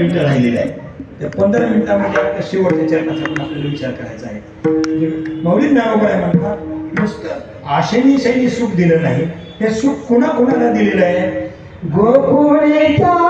मिनिटं राहिलेलं आहे त्या पंधरा मिनिटामध्ये आता शेवटच्या चरणाचा पण आपल्याला विचार करायचा आहे. म्हणजे मौलिक ज्ञानोबा आहे म्हणतात नुसतं आशेनी शैली सुख दिलं नाही. हे सुख कुणा कुणाला दिलेलं आहे? गोकुळीच्या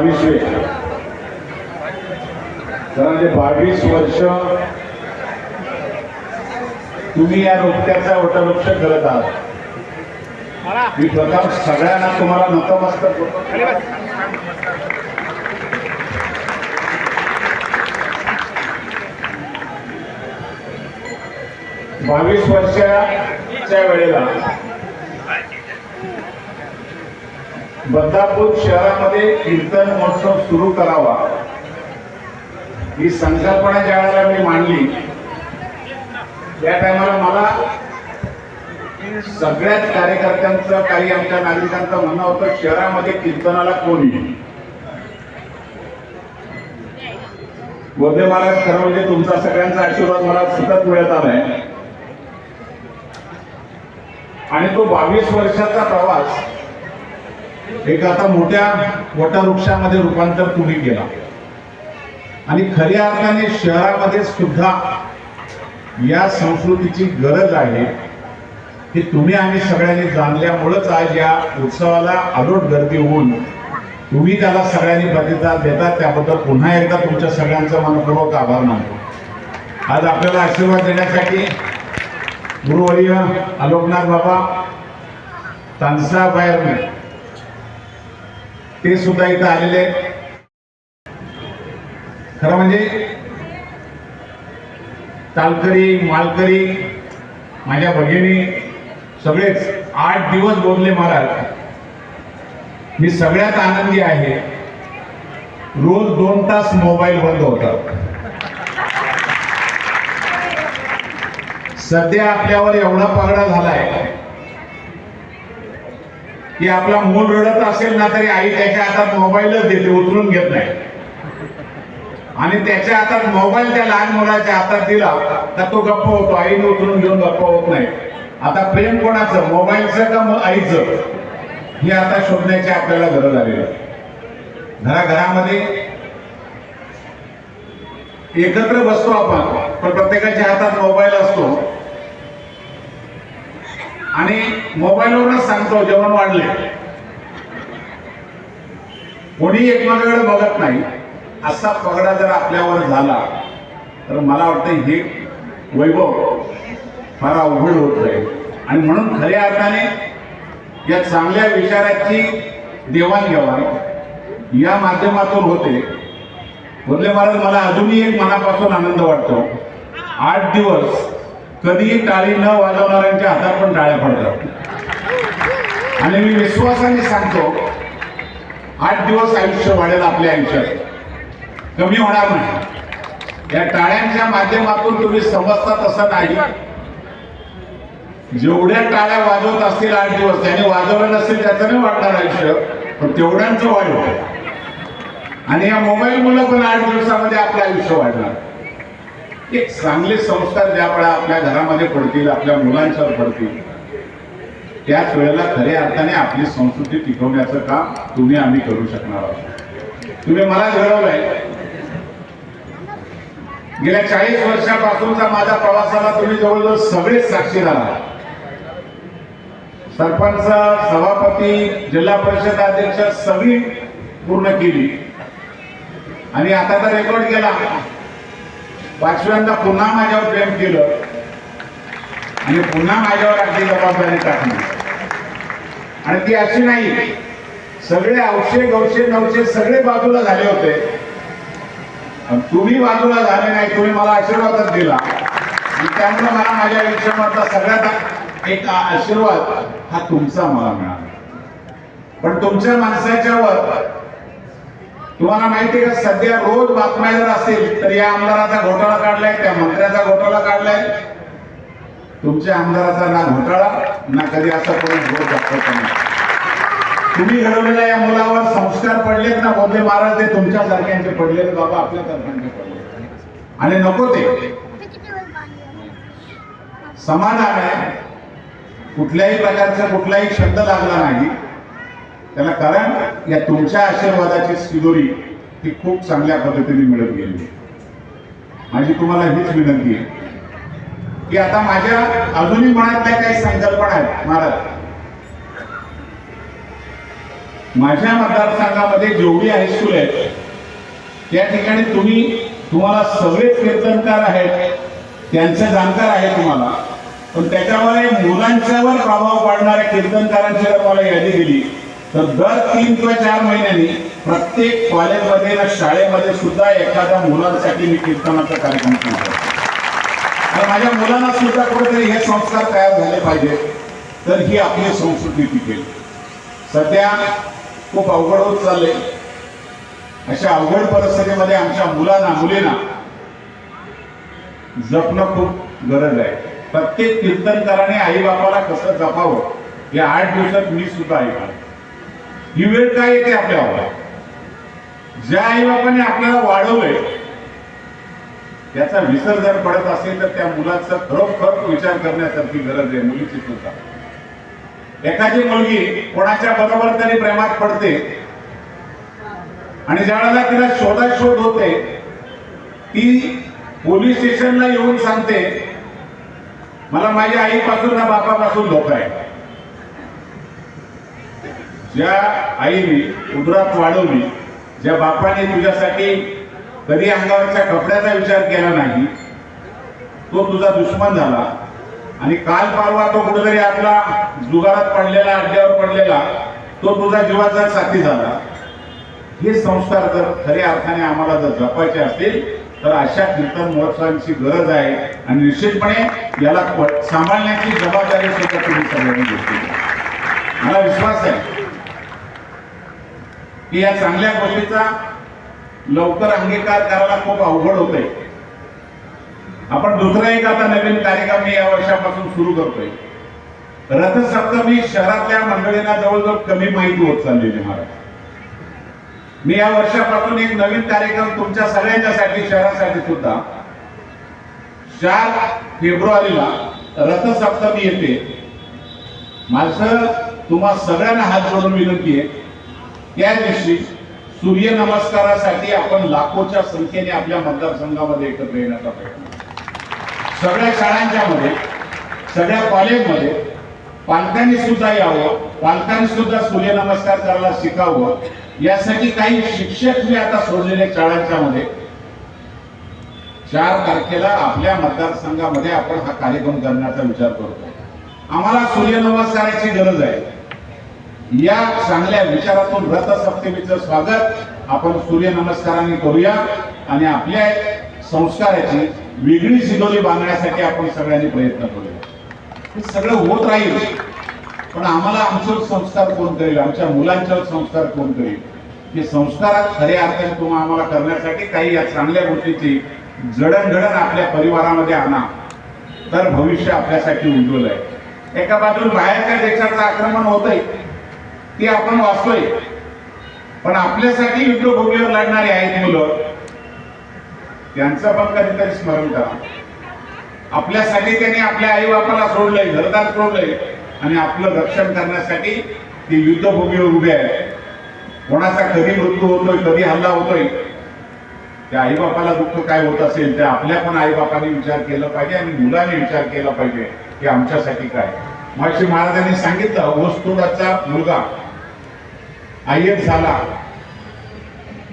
बावीसवे. कारण बावीस वर्ष तुम्ही या नृत्याचा वटवृक्ष करत आहात. मी प्रथम सगळ्यांना तुम्हाला नतमस्तक बावीस वर्षाच्या वेळेला बदलापूर शहरामध्ये कीर्तन महोत्सव सुरू करावा. ही संकल्पना ज्या वेळेला मी मांडली त्या टायमाला मला सगळ्याच कार्यकर्त्यांचं काही आमच्या नागरिकांचं म्हणणं होतं शहरामध्ये कीर्तनाला कोणी बोधे महाराज खरं म्हणजे तुमचा सगळ्यांचा आशीर्वाद मला सतत मिळत आलाय. आणि तो बावीस वर्षाचा प्रवास एक आता मोठ्या मोठ्या वृक्षामध्ये रूपांतर तुम्ही केला आणि खऱ्या अर्थाने शहरामध्ये सुद्धा या संस्कृतीची गरज आहे की तुम्ही आम्ही सगळ्यांनी जाणल्यामुळंच आज या उत्सवाला अलोट गर्दी होऊन तुम्ही त्याला सगळ्यांनी प्रतिसाद देतात. त्याबद्दल पुन्हा एकदा तुमच्या सगळ्यांचा मनपूर्वक आभार मानतो. आज आपल्याला आशीर्वाद देण्यासाठी गुरुवर्य आलोकनाथ बाबा तानसाबाहेर ते सुद्धा इथं आलेले खरं म्हणजे तालकरी मालकरी माझ्या भगिनी सगळेच आठ दिवस बोलले महाराज. मी सगळ्यात आनंदी आहे. रोज दोन तास मोबाईल बंद होतात सध्या आपल्यावर एवढा पगडा झालाय. की आपला मूल रडत असेल ना तरी आई त्याच्या हातात मोबाईलच देते उचलून घेत नाही. आणि त्याच्या हातात मोबाईल त्या लहान मुलाच्या हातात दिला तर तो गप्प होतो आईने उचलून घेऊन गप्प होत नाही. आता प्रेम कोणाचं? मोबाईलचं का मग आईचं? हे आता शोधण्याची आपल्याला गरज आलेली आहे. घराघरामध्ये एकत्र बसतो आपण पण प्रत्येकाच्या हातात मोबाईल असतो. आणि मोबाईलवरच सांगतो जेवण वाढले. कोणी एकमेकांकडे बघत नाही असा पगडा जर आपल्यावर झाला तर मला वाटतं हे वैभव फार अवघड होत आहे आणि म्हणून खऱ्या अर्थाने या चांगल्या विचाराची देवाणघेवाण या माध्यमातून होते. बोलले महाराज मला अजूनही एक मनापासून आनंद वाटतो. आठ दिवस कधीही टाळी न वाजवणाऱ्यांच्या हातात पण टाळ्या पडतात. आणि मी विश्वासाने सांगतो आठ दिवस आयुष्य वाढेल आपल्या आयुष्यात. कमी होणार नाही. या टाळ्यांच्या माध्यमातून तुम्ही समजता तसं नाही. जेवढ्या टाळ्या वाजवत असतील आठ दिवस त्याने वाजवलं नसेल त्याचं नाही वाढणार आयुष्य पण तेवढ्यांचं वाढ होतं आणि या मोबाईल मुलं पण आठ दिवसामध्ये आपलं आयुष्य वाढणार. एक चांगले संस्कार ज्या वेळा आपल्या घरामध्ये पडतील आपल्या मुलांच्यावर पडतील त्याच वेळेला खऱ्या अर्थाने आपली संस्कृती टिकवण्याचं काम तुम्ही आम्ही करू शकणार आहोत. तुम्ही मला घडवलंय. गेल्या चाळीस वर्षापासूनचा माझ्या प्रवासाला तुम्ही जवळजवळ सगळेच साक्षीदार आहात सरपंच सभापती जिल्हा परिषद अध्यक्ष सगळी पूर्ण केली. आणि आता तर रेकॉर्ड केला पाचव्यांदा पुन्हा माझ्यावर प्रेम केलं आणि पुन्हा माझ्यावर अगदी जबाबदारी टाकली. आणि ती अशी नाही सगळे औषध गवशे नवशे सगळे बाजूला झाले होते. तुम्ही बाजूला झाले नाही तुम्ही मला आशीर्वादच दिला. आणि त्यामुळे मला माझ्या आयुष्यामधला सगळ्यात एक आशीर्वाद हा तुमचा मला मिळाला. पण तुमच्या माणसाच्यावर तुम्हाला माहिती का सध्या रोज बातम्या जर असेल तर या आमदाराचा घोटाळा काढलाय त्या मंत्र्याचा घोटाळा काढलाय. तुमच्या आमदाराचा ना घोटाळा ना कधी असा कोणी घोट दाखवत नाही. तुम्ही घडवलेल्या या मुलावर संस्कार पडलेत ना बोधले महाराज ते तुमच्या सारख्यांचे पडलेत बाबा आपल्या सारख्यांचे पडले आणि नको ते. समाधान आहे. कुठल्याही प्रकारचा कुठलाही शब्द लागला नाही. त्याला कारण या तुमच्या आशीर्वादाची शिदोरी ती खूप चांगल्या पद्धतीने मिळत गेली. माझी तुम्हाला हीच विनंती आहे. की आता माझ्या अजूनही मनातल्या काही संकल्पना आहेत महाराज. माझ्या मतदारसंघामध्ये जेवढी हायस्कूल आहेत त्या ठिकाणी तुम्ही तुम्हाला सगळेच कीर्तनकार आहेत त्यांचे जाणकार आहे तुम्हाला. पण त्याच्यामुळे मुलांच्यावर प्रभाव पाडणाऱ्या कीर्तनकारांची जर मला यादी दिली तर दर तीन किंवा चार महिन्यांनी प्रत्येक कॉलेजमध्ये ना शाळेमध्ये सुद्धा एखाद्या मुलांसाठी मी कीर्तनाचा कार्यक्रम करतो. तर माझ्या मुलांना सुद्धा कुठेतरी हे संस्कार तयार झाले पाहिजेत. तर ही आपली संस्कृती टिकेल. सध्या खूप अवघड होत चालले अशा अवघड परिस्थितीमध्ये आमच्या मुलांना मुलींना जपणं खूप गरज आहे. प्रत्येक कीर्तनकाराने आई बापाला कसं जपावं या आठ दिवसात मी सुद्धा ऐकलं ही वेळ काय येते आपल्यावर? ज्या आई बापाने आपल्याला वाढवलंय त्याचा विसर जर पडत असेल तर त्या मुलाचा खरोखर विचार करण्यासारखी गरज आहे मुलीची सुद्धा. एखादी मुलगी कोणाच्या बरोबर तरी प्रेमात पडते आणि ज्या वेळेला तिला शोधाशोध होते ती पोलीस स्टेशनला येऊन सांगते मला माझ्या आईपासून ना बापापासून धोका आहे. ज्या आईने उदरात वाढवली ज्या बापाने तुझ्यासाठी कधी अंगावरच्या कपड्याचा विचार केला नाही तो तुझा दुश्मन झाला. आणि काल परवा तो कुठेतरी आपला जुगारात पडलेला अड्ड्यावर पडलेला तो तुझा जीवाचा साथी झाला. हे संस्कार जर खऱ्या अर्थाने आम्हाला जर जपायचे असतील तर अशा कीर्तन महोत्सवांची गरज आहे. आणि निश्चितपणे याला सांभाळण्याची जबाबदारी सुद्धा तुम्ही सगळ्यांनी घेतली मला विश्वास आहे की या चांगल्या गोष्टीचा लवकर अंगीकार करायला खूप अवघड होतंय. आपण दुसरा एक आता नवीन कार्यक्रम मी या वर्षापासून सुरू करतोय. रथसप्तमी शहरातल्या मंडळींना जवळजवळ कमी माहिती होत चाललेली महाराज. मी या वर्षापासून एक नवीन कार्यक्रम तुमच्या सगळ्यांच्यासाठी शहरासाठी सुद्धा चार फेब्रुवारीला रथसप्तमी येते. माझं तुम्हा सगळ्यांना हात जोडून विनंती आहे. त्या दिवशी सूर्यनमस्कारासाठी आपण लाखोच्या संख्येने आपल्या मतदारसंघामध्ये एकत्र येण्याचा प्रयत्न सगळ्या शाळांच्या मध्ये सगळ्या कॉलेजमध्ये पालकांनी सुद्धा यावं पालकांनी सुद्धा सूर्यनमस्कार करायला शिकावं यासाठी काही शिक्षक मी आता सोडलेले शाळांच्या मध्ये चार तारखेला आपल्या मतदारसंघामध्ये आपण हा कार्यक्रम करण्याचा विचार करतो. आम्हाला सूर्यनमस्काराची गरज आहे. या चांगल्या विचारातून रथसप्तमीचं स्वागत. आपण सूर्यनमस्काराने करूया. आणि आपल्या संस्काराची वेगळी शिदोली बांधण्यासाठी आपण सगळ्यांनी प्रयत्न करूया. हे सगळं होत राहील पण आम्हाला आमच्यावर संस्कार कोण करेल आमच्या मुलांच्यावर संस्कार कोण करेल हे संस्कार खऱ्या अर्थाने तुम्हाला आम्हाला करण्यासाठी काही या चांगल्या गोष्टीची जडणघडण आपल्या परिवारामध्ये आणा. तर भविष्य आपल्यासाठी उज्ज्वल आहे. एका बाजूला बाहेरच्या देशाचं आक्रमण होतंय. ते आपण वाचतोय. पण आपल्यासाठी युद्धभूमीवर लढणारे आहेत मुलं. त्यांचं पण कधीतरी स्मरण करा. आपल्यासाठी त्यांनी आपल्या आई बापाला सोडलंय घरदार सोडलंय आणि आपलं रक्षण करण्यासाठी ते युद्धभूमीवर उभे आहे कोणाचा कधी मृत्यू होतोय कधी हल्ला होतोय त्या आई बापाला दुःख काय होत असेल ते आपल्या पण आई बापाने विचार केला पाहिजे आणि मुलाने विचार केला पाहिजे की आमच्यासाठी काय? महर्षी महाराजांनी सांगितलं वस्तुराचा मुलगा आय झाला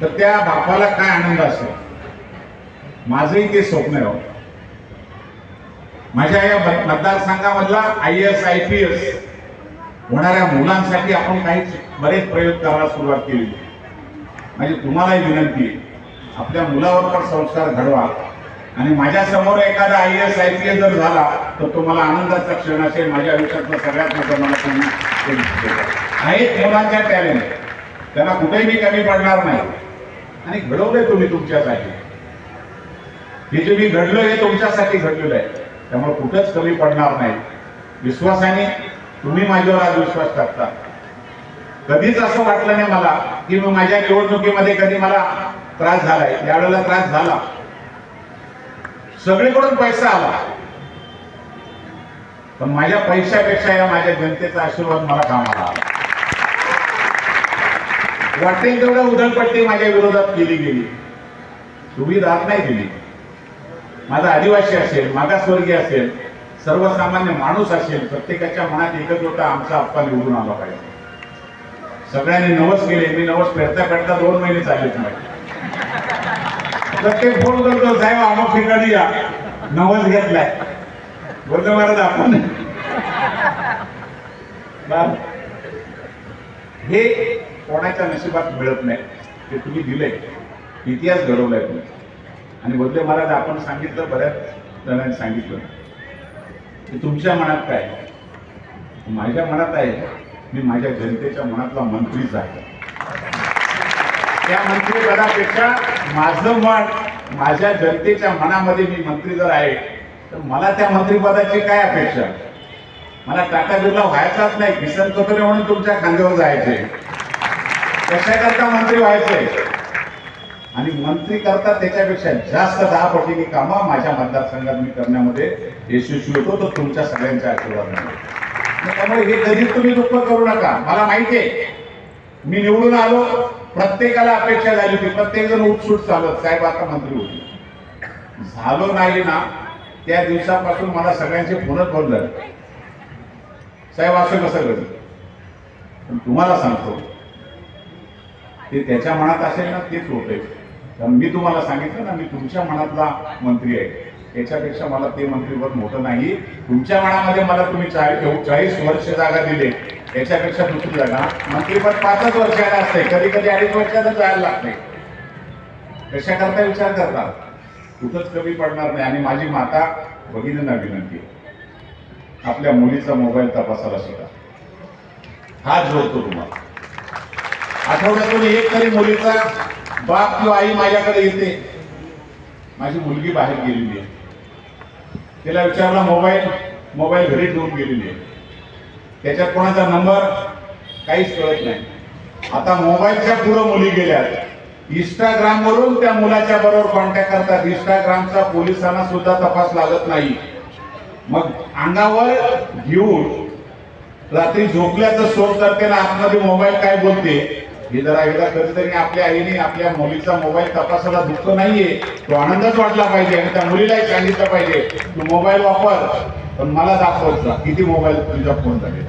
तर त्या बापाला काय आनंद असेल? माझंही ते स्वप्न आहे हो. माझ्या या मतदारसंघामधला I S I P S होणाऱ्या मुलांसाठी आपण काही बरेच प्रयोग करायला सुरुवात केली. म्हणजे तुम्हालाही विनंती आहे. आपल्या मुलावर पण संस्कार घडवा. आणि माझ्यासमोर एखादा I S I P S जर झाला तर तो मला आनंदाचा क्षण असेल. माझ्या आयुष्यातलं सगळ्यात मोठं मला तुम्ही आहेत मुलांच्या टॅलेंट त्यांना कुठेही मी कमी पडणार नाही. आणि घडवलंय तुम्ही तुमच्यासाठी. हे जे मी घडलं हे तुमच्यासाठी घडलेलं आहे. त्यामुळे कुठंच कमी पडणार नाही. विश्वासाने तुम्ही माझ्यावर आज विश्वास टाकता. कधीच असं वाटलं नाही मला की मी माझ्या निवडणुकीमध्ये कधी मला त्रास झालाय. यावेळेला त्रास झाला. सगळीकडून पैसा आला. पण माझ्या पैशापेक्षा या माझ्या जनतेचा आशीर्वाद मला कामाला आला. वाटेल तेवढं उधळपट्टी माझ्या विरोधात केली गेली. तुम्ही दाद नाही दिली माझा आदिवासी असेल मागासवर्गीय असेल सर्वसामान्य माणूस असेल प्रत्येकाच्या मनात एकच होता आमचा आप्पा निवडून आला पाहिजे. सगळ्यांनी नवस केले मी नवस फेरता फेरता दोन महिने चाललेच नाही प्रत्येक फोन करतो साहेब अमुक ठिकाणी या. नवस घेतलाय. बोलतो महाराज आपण हे कोणाच्या नशिबात मिळत नाही ते तुम्ही दिले इतिहास घडवलाय तुम्ही. आणि वंदे महाराज आपण सांगितलं बऱ्याच जणांनी सांगितलं. की तुमच्या मनात काय आहे? माझ्या मनात आहे मी माझ्या जनतेच्या मनातला मंत्रीच आहे. त्या मंत्रीपदापेक्षा माझं मन माझ्या जनतेच्या मनामध्ये मी मंत्री जर आहे तर मला त्या मंत्रीपदाची काय अपेक्षा? मला टाटा बिर्ला व्हायचाच नाही किसन कटोरे म्हणून तुमच्या खांद्यावर जायचे. कशाकरता मंत्री व्हायचंय आणि मंत्री करता त्याच्यापेक्षा जास्त दहा पटीने कामा माझ्या मतदारसंघात मी करण्यामध्ये यशस्वी होतो तर तुमच्या सगळ्यांच्या आशीर्वादाने त्यामुळे हे कधीच तुम्ही दुःख करू नका. मला माहिती आहे. मी निवडून आलो प्रत्येकाला अपेक्षा झाली होती. प्रत्येक जण उठसूट चालत साहेब आता मंत्री होते झालो नाही ना त्या दिवसापासून मला सगळ्यांचे फोनच बंद झाले. साहेब असं कसं घडलं? तुम्हाला सांगतो ते त्याच्या मनात असेल ना तेच होत आहे कारण मी तुम्हाला सांगितलं ना मी तुमच्या मनातला मंत्री आहे. त्याच्यापेक्षा मला ते मंत्रीपद मोठं नाही. तुमच्या मनामध्ये मला तुम्ही चाळीस चाळीस वर्ष जागा दिले. त्याच्यापेक्षा दुसरी जागा. मंत्रीपद पाचच वर्षाला असते कधी कधी अडीच वर्षाला जायला लागते कशा करता विचार करता कुठंच कमी पडणार नाही. आणि माझी माता भगिनींना विनंती आपल्या मुलीचा मोबाईल तपासायला शिका. हाच जोडतो तुम्हाला. आठवड्यातून एक तरी मुलीचा बाप किंवा आई माझ्याकडे येते. माझी मुलगी बाहेर गेलेली आहे. तिला विचारला मोबाईल मोबाईल घरी ठेवून गेलेली आहे. त्याच्यात कोणाचा नंबर काहीच कळत नाही. आता मोबाईलच्या पुढं मुली गेल्यात इंस्टाग्राम वरून त्या मुलाच्या बरोबर कॉन्टॅक्ट करतात. इंस्टाग्रामचा पोलिसांना सुद्धा तपास लागत नाही. मग अंगावर घेऊन रात्री झोपल्याचं शोध करते ना आतमध्ये मोबाईल काय बोलते? हे जरा एकदा कधीतरी आपल्या आईने आपल्या मुलीचा मोबाईल तपासायला दुःख नाहीये. तो आनंदच वाटला पाहिजे आणि त्या मुलीलाही सांगितलं पाहिजे तू मोबाईल वापर. पण मला दाखवत जा. किती मोबाईल तुमच्या फोन झाले?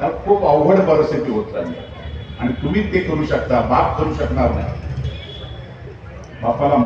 तर खूप अवघड परिस्थिती होत चालली. आणि तुम्ही ते करू शकता बाप करू शकणार नाही. बापाला